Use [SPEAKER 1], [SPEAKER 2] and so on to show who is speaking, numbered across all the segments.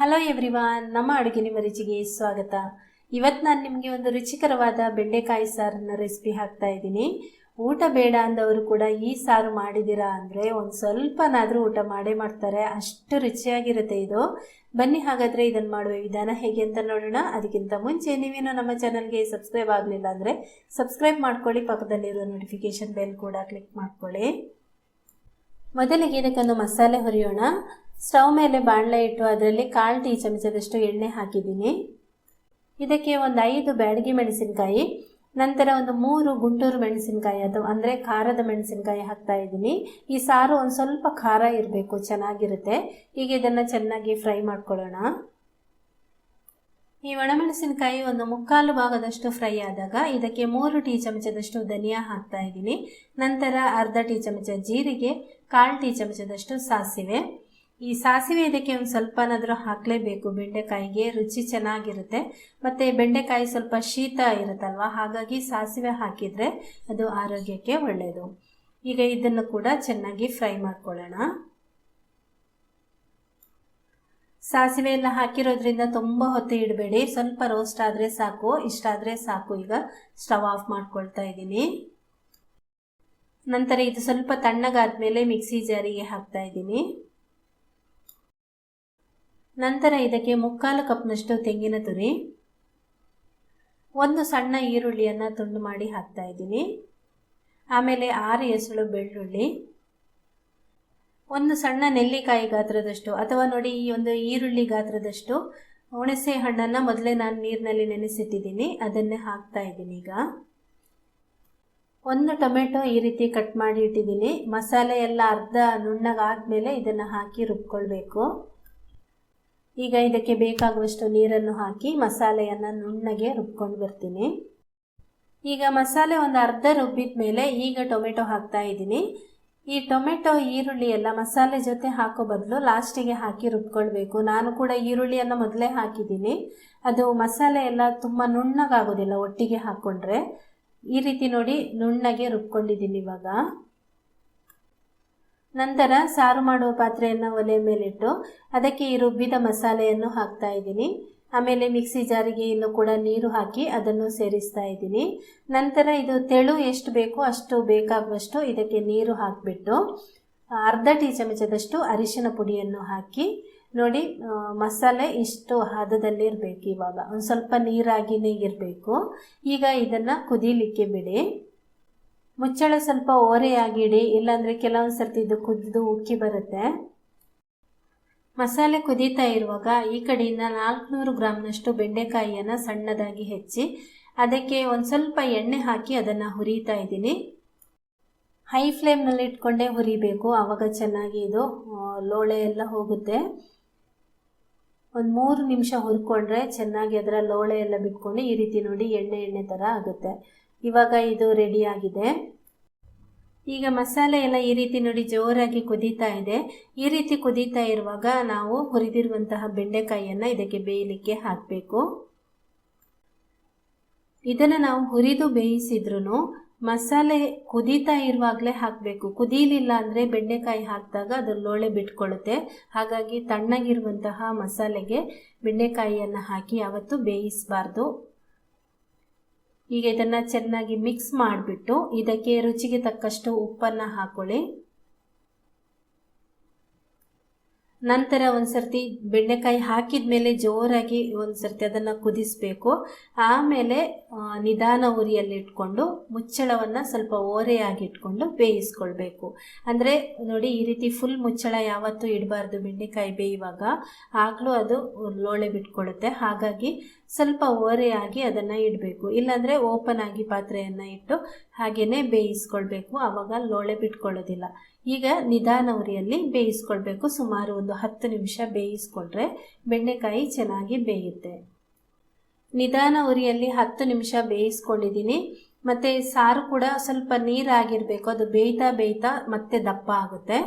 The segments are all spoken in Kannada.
[SPEAKER 1] ಹಲೋ ಎವ್ರಿವಾನ್ ನಮ್ಮ ಅಡುಗೆ ನಿಮ್ಮ ರುಚಿಗೆ ಸ್ವಾಗತ. ಇವತ್ತು ನಾನು ನಿಮಗೆ ಒಂದು ರುಚಿಕರವಾದ ಬೆಂಡೆಕಾಯಿ ಸಾರನ್ನ ರೆಸಿಪಿ ಹಾಕ್ತಾ ಇದ್ದೀನಿ. ಊಟ ಬೇಡ ಅಂದವರು ಕೂಡ ಈ ಸಾರು ಮಾಡಿದ್ದೀರಾ ಅಂದರೆ ಒಂದು ಸ್ವಲ್ಪನಾದರೂ ಊಟ ಮಾಡೇ ಮಾಡ್ತಾರೆ. ಅಷ್ಟು ರುಚಿಯಾಗಿರುತ್ತೆ ಇದು. ಬನ್ನಿ ಹಾಗಾದರೆ ಇದನ್ನು ಮಾಡುವ ವಿಧಾನ ಹೇಗೆ ಅಂತ ನೋಡೋಣ. ಅದಕ್ಕಿಂತ ಮುಂಚೆ ನೀವೇನು ನಮ್ಮ ಚಾನಲ್ಗೆ ಸಬ್ಸ್ಕ್ರೈಬ್ ಆಗಲಿಲ್ಲ ಅಂದರೆ ಸಬ್ಸ್ಕ್ರೈಬ್ ಮಾಡ್ಕೊಳ್ಳಿ, ಪಕ್ಕದಲ್ಲಿರೋ ನೋಟಿಫಿಕೇಷನ್ ಬೆಲ್ ಕೂಡ ಕ್ಲಿಕ್ ಮಾಡ್ಕೊಳ್ಳಿ. ಮೊದಲಿಗೆ ಇದಕ್ಕೊಂದು ಮಸಾಲೆ ಹುರಿಯೋಣ. ಸ್ಟವ್ ಮೇಲೆ ಬಾಣಲೆ ಇಟ್ಟು ಅದರಲ್ಲಿ ಕಾಲು ಟೀ ಚಮಚದಷ್ಟು ಎಣ್ಣೆ ಹಾಕಿದ್ದೀನಿ. ಇದಕ್ಕೆ ಒಂದು ಐದು ಬ್ಯಾಡಗಿ ಮೆಣಸಿನಕಾಯಿ, ನಂತರ ಒಂದು ಮೂರು ಗುಂಟೂರು ಮೆಣಸಿನಕಾಯಿ ಅದು ಅಂದರೆ ಖಾರದ ಮೆಣಸಿನಕಾಯಿ ಹಾಕ್ತಾ ಇದ್ದೀನಿ. ಈ ಸಾರು ಒಂದು ಸ್ವಲ್ಪ ಖಾರ ಇರಬೇಕು, ಚೆನ್ನಾಗಿರುತ್ತೆ. ಈಗ ಇದನ್ನು ಚೆನ್ನಾಗಿ ಫ್ರೈ ಮಾಡ್ಕೊಳ್ಳೋಣ. ಈ ಒಣಮೆಣಸಿನಕಾಯಿ ಒಂದು ಮುಕ್ಕಾಲು ಭಾಗದಷ್ಟು ಫ್ರೈ ಆದಾಗ ಇದಕ್ಕೆ ಮೂರು ಟೀ ಚಮಚದಷ್ಟು ಧನಿಯಾ ಹಾಕ್ತಾ ಇದ್ದೀನಿ. ನಂತರ ಅರ್ಧ ಟೀ ಚಮಚ ಜೀರಿಗೆ ಕಾಲು ಟೀ ಚಮಚದಷ್ಟು ಸಾಸಿವೆ. ಈ ಸಾಸಿವೆ ಇದಕ್ಕೆ ಒಂದು ಸ್ವಲ್ಪನಾದರೂ ಹಾಕಲೇಬೇಕು. ಬೆಂಡೆಕಾಯಿಗೆ ರುಚಿ ಚೆನ್ನಾಗಿರುತ್ತೆ. ಮತ್ತು ಬೆಂಡೆಕಾಯಿ ಸ್ವಲ್ಪ ಶೀತ ಇರುತ್ತಲ್ವ? ಹಾಗಾಗಿ ಸಾಸಿವೆ ಹಾಕಿದರೆ ಅದು ಆರೋಗ್ಯಕ್ಕೆ ಒಳ್ಳೆಯದು ಈಗ ಇದನ್ನು ಕೂಡ ಚೆನ್ನಾಗಿ ಫ್ರೈ ಮಾಡ್ಕೊಳ್ಳೋಣ. ಸಾಸಿವೆ ಎಲ್ಲ ಹಾಕಿರೋದ್ರಿಂದ ತುಂಬ ಹೊತ್ತು ಇಡಬೇಡಿ. ಸ್ವಲ್ಪ ರೋಸ್ಟ್ ಆದರೆ ಸಾಕು, ಇಷ್ಟ ಆದರೆ ಸಾಕು. ಈಗ ಸ್ಟವ್ ಆಫ್ ಮಾಡ್ಕೊಳ್ತಾ ಇದ್ದೀನಿ. ನಂತರ ಇದು ಸ್ವಲ್ಪ ತಣ್ಣಗಾದ ಮೇಲೆ ಮಿಕ್ಸಿ ಜಾರಿಗೆ ಹಾಕ್ತಾ ಇದ್ದೀನಿ. ನಂತರ ಇದಕ್ಕೆ ಮುಕ್ಕಾಲು ಕಪ್ನಷ್ಟು ತೆಂಗಿನ ತುರಿ, ಒಂದು ಸಣ್ಣ ಈರುಳ್ಳಿಯನ್ನು ತುಂಡು ಮಾಡಿ ಹಾಕ್ತಾ ಇದ್ದೀನಿ. ಆಮೇಲೆ ಆರು ಎಸಳು ಬೆಳ್ಳುಳ್ಳಿ, ಒಂದು ಸಣ್ಣ ನೆಲ್ಲಿಕಾಯಿ ಗಾತ್ರದಷ್ಟು ಅಥವಾ ನೋಡಿ ಈ ಒಂದು ಈರುಳ್ಳಿ ಗಾತ್ರದಷ್ಟು ಹುಣಸೆ ಹಣ್ಣನ್ನು ಮೊದಲೇ ನಾನು ನೀರಿನಲ್ಲಿ ನೆನೆಸಿಟ್ಟಿದ್ದೀನಿ. ಅದನ್ನೇ ಹಾಕ್ತಾ ಇದ್ದೀನಿ ಈಗ. ಒಂದು ಟೊಮೆಟೊ ಈ ರೀತಿ ಕಟ್ ಮಾಡಿ ಇಟ್ಟಿದ್ದೀನಿ. ಮಸಾಲೆ ಎಲ್ಲ ಅರ್ಧ ನುಣ್ಣಗಾದ್ಮೇಲೆ ಇದನ್ನು ಹಾಕಿ ರುಬ್ಕೊಳ್ಬೇಕು. ಈಗ ಇದಕ್ಕೆ ಬೇಕಾಗುವಷ್ಟು ನೀರನ್ನು ಹಾಕಿ ಮಸಾಲೆಯನ್ನು ನುಣ್ಣಗೆ ರುಬ್ಕೊಂಡು ಬರ್ತೀನಿ. ಈಗ ಮಸಾಲೆ ಒಂದು ಅರ್ಧ ರುಬ್ಬಿದ ಮೇಲೆ ಈಗ ಟೊಮೆಟೊ ಹಾಕ್ತಾ ಇದ್ದೀನಿ. ಈ ಟೊಮೆಟೊ, ಈರುಳ್ಳಿ ಎಲ್ಲ ಮಸಾಲೆ ಜೊತೆ ಹಾಕೋ ಬದಲು ಲಾಸ್ಟಿಗೆ ಹಾಕಿ ರುಬ್ಕೊಳ್ಬೇಕು. ನಾನು ಕೂಡ ಈರುಳ್ಳಿಯನ್ನು ಮೊದಲೇ ಹಾಕಿದ್ದೀನಿ. ಅದು ಮಸಾಲೆ ಎಲ್ಲ ತುಂಬ ನುಣ್ಣಗಾಗೋದಿಲ್ಲ ಒಟ್ಟಿಗೆ ಹಾಕ್ಕೊಂಡ್ರೆ ಈ ರೀತಿ ನೋಡಿ ನುಣ್ಣಗೆ ರುಬ್ಕೊಂಡಿದ್ದೀನಿ ಇವಾಗ. ನಂತರ ಸಾರು ಮಾಡುವ ಪಾತ್ರೆಯನ್ನು ಒಲೆ ಮೇಲಿಟ್ಟು ಅದಕ್ಕೆ ಈ ರುಬ್ಬಿದ ಮಸಾಲೆಯನ್ನು ಹಾಕ್ತಾ ಇದ್ದೀನಿ. ಆಮೇಲೆ ಮಿಕ್ಸಿ ಜಾರಿಗೆ ಇನ್ನು ಕೂಡ ನೀರು ಹಾಕಿ ಅದನ್ನು ಸೇರಿಸ್ತಾ ಇದ್ದೀನಿ. ನಂತರ ಇದು ತೆಳು ಎಷ್ಟು ಬೇಕೋ ಅಷ್ಟು ಬೇಕಾಗುವಷ್ಟು ಇದಕ್ಕೆ ನೀರು ಹಾಕಿಬಿಟ್ಟು ಅರ್ಧ ಟೀ ಚಮಚದಷ್ಟು ಅರಿಶಿನ ಪುಡಿಯನ್ನು ಹಾಕಿ, ನೋಡಿ ಮಸಾಲೆ ಇಷ್ಟು ಹದದಲ್ಲಿರಬೇಕು ಇವಾಗ. ಒಂದು ಸ್ವಲ್ಪ ನೀರಾಗಿನೇ ಇರಬೇಕು. ಈಗ ಇದನ್ನು ಕುದೀಲಿಕ್ಕೆ ಬಿಡಿ. ಮುಚ್ಚಳ ಸ್ವಲ್ಪ ಓರೆಯಾಗಿಡಿ ಇಲ್ಲಾಂದರೆ ಕೆಲವೊಂದು ಸರ್ತಿ ಇದು ಕುದ್ದು ಉಕ್ಕಿ ಬರುತ್ತೆ. ಮಸಾಲೆ ಕುದೀತಾ ಇರುವಾಗ ಈ ಕಡೆಯಿಂದ ನಾಲ್ಕುನೂರು ಗ್ರಾಮ್ನಷ್ಟು ಬೆಂಡೆಕಾಯಿಯನ್ನು ಸಣ್ಣದಾಗಿ ಹೆಚ್ಚಿ, ಅದಕ್ಕೆ ಒಂದು ಸ್ವಲ್ಪ ಎಣ್ಣೆ ಹಾಕಿ ಅದನ್ನು ಹುರಿತಾ ಇದ್ದೀನಿ. ಹೈ ಫ್ಲೇಮ್ನಲ್ಲಿ ಇಟ್ಕೊಂಡೇ ಹುರಿಬೇಕು ಆವಾಗ ಚೆನ್ನಾಗಿ ಇದು ಲೋಳೆ ಎಲ್ಲ ಹೋಗುತ್ತೆ. ಒಂದು ಮೂರು ನಿಮಿಷ ಹುರ್ಕೊಂಡ್ರೆ ಚೆನ್ನಾಗಿ ಅದರ ಲೋಳೆ ಎಲ್ಲ ಬಿಟ್ಕೊಂಡು ಈ ರೀತಿ ನೋಡಿ ಎಣ್ಣೆ ಎಣ್ಣೆ ಥರ ಆಗುತ್ತೆ. ಇವಾಗ ಇದು ರೆಡಿಯಾಗಿದೆ ಈಗ ಮಸಾಲೆ ಎಲ್ಲ ಈ ರೀತಿ ನೋಡಿ ಜೋರಾಗಿ ಕುದೀತಾ ಇದೆ. ಈ ರೀತಿ ಕುದೀತಾ ಇರುವಾಗ ನಾವು ಹುರಿದಿರುವಂತಹ ಬೆಂಡೆಕಾಯಿಯನ್ನು ಇದಕ್ಕೆ ಬೇಯಲಿಕ್ಕೆ ಹಾಕಬೇಕು. ಇದನ್ನು ನಾವು ಹುರಿದು ಬೇಯಿಸಿದ್ರು ಮಸಾಲೆ ಕುದೀತಾ ಇರುವಾಗಲೇ ಹಾಕಬೇಕು. ಕುದೀಲಿಲ್ಲ ಅಂದರೆ ಬೆಂಡೆಕಾಯಿ ಹಾಕಿದಾಗ ಅದು ಲೋಳೆ ಬಿಟ್ಕೊಳ್ಳುತ್ತೆ. ಹಾಗಾಗಿ ತಣ್ಣಗಿರುವಂತಹ ಮಸಾಲೆಗೆ ಬೆಂಡೆಕಾಯಿಯನ್ನು ಹಾಕಿ ಯಾವತ್ತೂ ಬೇಯಿಸಬಾರ್ದು. ಈಗ ಇದನ್ನು ಚೆನ್ನಾಗಿ ಮಿಕ್ಸ್ ಮಾಡಿಬಿಟ್ಟು ಇದಕ್ಕೆ ರುಚಿಗೆ ತಕ್ಕಷ್ಟು ಉಪ್ಪನ್ನು ಹಾಕೊಳ್ಳಿ. ನಂತರ ಒಂದ್ಸರ್ತಿ ಬೆಂಡೆಕಾಯಿ ಹಾಕಿದ ಮೇಲೆ ಜೋರಾಗಿ ಒಂದ್ಸರ್ತಿ ಅದನ್ನು ಕುದಿಸಬೇಕು. ಆಮೇಲೆ ನಿಧಾನ ಉರಿಯಲ್ಲಿ ಇಟ್ಕೊಂಡು ಮುಚ್ಚಳವನ್ನು ಸ್ವಲ್ಪ ಓರೆಯಾಗಿ ಇಟ್ಕೊಂಡು ಬೇಯಿಸ್ಕೊಳ್ಬೇಕು. ಅಂದರೆ ನೋಡಿ, ಈ ರೀತಿ ಫುಲ್ ಮುಚ್ಚಳ ಯಾವತ್ತೂ ಇಡಬಾರ್ದು. ಬೆಂಡೆಕಾಯಿ ಬೇಯುವಾಗ ಆಗಲೂ ಅದು ಲೋಳೆ ಬಿಟ್ಕೊಳ್ಳುತ್ತೆ ಹಾಗಾಗಿ ಸ್ವಲ್ಪ ಓರೆಯಾಗಿ ಅದನ್ನು ಇಡಬೇಕು. ಇಲ್ಲಾಂದರೆ ಓಪನ್ ಆಗಿ ಪಾತ್ರೆಯನ್ನು ಇಟ್ಟು ಹಾಗೆಯೇ ಬೇಯಿಸ್ಕೊಳ್ಬೇಕು. ಆವಾಗ ಲೋಳೆ ಬಿಟ್ಕೊಳ್ಳೋದಿಲ್ಲ. ಈಗ ನಿಧಾನ ಉರಿಯಲ್ಲಿ ಬೇಯಿಸ್ಕೊಳ್ಬೇಕು. ಸುಮಾರು ಒಂದು ಹತ್ತು ನಿಮಿಷ ಬೇಯಿಸ್ಕೊಂಡ್ರೆ ಬೆಂಡೆಕಾಯಿ ಚೆನ್ನಾಗಿ ಬೇಯುತ್ತೆ. ನಿಧಾನ ಉರಿಯಲ್ಲಿ ಹತ್ತು ನಿಮಿಷ ಬೇಯಿಸ್ಕೊಂಡಿದ್ದೀನಿ. ಮತ್ತು ಸಾರು ಕೂಡ ಸ್ವಲ್ಪ ನೀರಾಗಿರಬೇಕು. ಅದು ಬೇಯ್ತಾ ಬೇಯ್ತಾ ಮತ್ತೆ ದಪ್ಪ ಆಗುತ್ತೆ.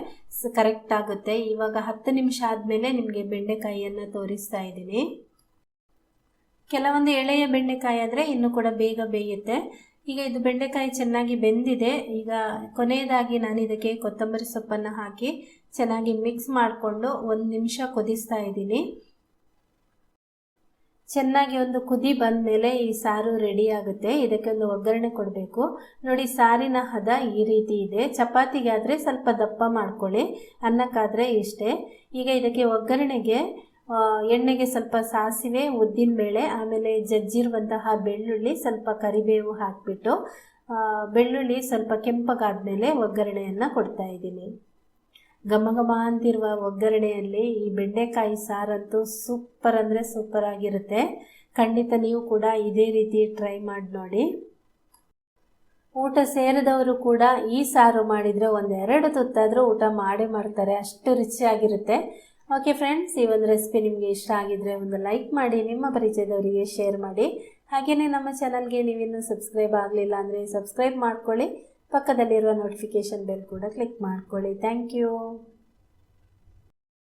[SPEAKER 1] ಕರೆಕ್ಟ್ ಆಗುತ್ತೆ. ಇವಾಗ ಹತ್ತು ನಿಮಿಷ ಆದಮೇಲೆ ನಿಮಗೆ ಬೆಂಡೆಕಾಯಿಯನ್ನು ತೋರಿಸ್ತಾ ಇದ್ದೀನಿ. ಕೆಲವೊಂದು ಎಳೆಯ ಬೆಂಡೆಕಾಯಿ ಆದರೆ ಇನ್ನೂ ಕೂಡ ಬೇಗ ಬೇಯುತ್ತೆ. ಈಗ ಇದು ಬೆಂಡೆಕಾಯಿ ಚೆನ್ನಾಗಿ ಬೆಂದಿದೆ. ಈಗ ಕೊನೆಯದಾಗಿ ನಾನು ಇದಕ್ಕೆ ಕೊತ್ತಂಬರಿ ಸೊಪ್ಪನ್ನು ಹಾಕಿ ಚೆನ್ನಾಗಿ ಮಿಕ್ಸ್ ಮಾಡಿಕೊಂಡು ಒಂದು ನಿಮಿಷ ಕುದಿಸ್ತಾ ಇದ್ದೀನಿ. ಚೆನ್ನಾಗಿ ಒಂದು ಕುದಿ ಬಂದ ಮೇಲೆ ಈ ಸಾರು ರೆಡಿ ಆಗುತ್ತೆ. ಇದಕ್ಕೆ ಒಂದು ಒಗ್ಗರಣೆ ಕೊಡಬೇಕು. ನೋಡಿ, ಸಾರಿನ ಹದ ಈ ರೀತಿ ಇದೆ. ಚಪಾತಿಗಾದರೆ ಸ್ವಲ್ಪ ದಪ್ಪ ಮಾಡ್ಕೊಳ್ಳಿ. ಅನ್ನಕ್ಕಾದರೆ ಇಷ್ಟೇ. ಈಗ ಇದಕ್ಕೆ ಒಗ್ಗರಣೆಗೆ ಎಣ್ಣೆಗೆ ಸ್ವಲ್ಪ ಸಾಸಿವೆ ಉದ್ದಿನ ಬೇಳೆ ಆಮೇಲೆ ಜಜ್ಜಿರುವಂತಹ ಬೆಳ್ಳುಳ್ಳಿ, ಸ್ವಲ್ಪ ಕರಿಬೇವು ಹಾಕಿಬಿಟ್ಟು ಬೆಳ್ಳುಳ್ಳಿ ಸ್ವಲ್ಪ ಕೆಂಪಗಾದ ಮೇಲೆ ಒಗ್ಗರಣೆಯನ್ನು ಕೊಡ್ತಾ ಇದ್ದೀನಿ. ಘಮ ಘಮ ಅಂತಿರುವ ಒಗ್ಗರಣೆಯಲ್ಲಿ ಈ ಬೆಂಡೆಕಾಯಿ ಸಾರಂತೂ ಸೂಪರ್ ಅಂದರೆ ಸೂಪರ್ ಆಗಿರುತ್ತೆ. ಖಂಡಿತ ನೀವು ಕೂಡ ಇದೇ ರೀತಿ ಟ್ರೈ ಮಾಡಿ ನೋಡಿ. ಊಟ ಸೇರಿದವರು ಕೂಡ ಈ ಸಾರು ಮಾಡಿದರೆ ಒಂದೆರಡು ತುತ್ತಾದರೂ ಊಟ ಮಾಡೇ ಮಾಡ್ತಾರೆ. ಅಷ್ಟು ರುಚಿಯಾಗಿರುತ್ತೆ. ಓಕೆ ಫ್ರೆಂಡ್ಸ್ ಈ ಒಂದು ರೆಸಿಪಿ ನಿಮಗೆ ಇಷ್ಟ ಆಗಿದ್ರೆ ಒಂದು ಲೈಕ್ ಮಾಡಿ, ನಿಮ್ಮ ಪರಿಚಯದವರಿಗೆ ಶೇರ್ ಮಾಡಿ. ಹಾಗೆಯೇ ನಮ್ಮ ಚಾನಲ್ಗೆ ನೀವಿನ್ನೂ ಸಬ್ಸ್ಕ್ರೈಬ್ ಆಗಲಿಲ್ಲ ಅಂದರೆ ಸಬ್ಸ್ಕ್ರೈಬ್ ಮಾಡ್ಕೊಳ್ಳಿ. ಪಕ್ಕದಲ್ಲಿರುವ ನೋಟಿಫಿಕೇಷನ್ ಬೆಲ್ ಕೂಡ ಕ್ಲಿಕ್ ಮಾಡ್ಕೊಳ್ಳಿ. Thank you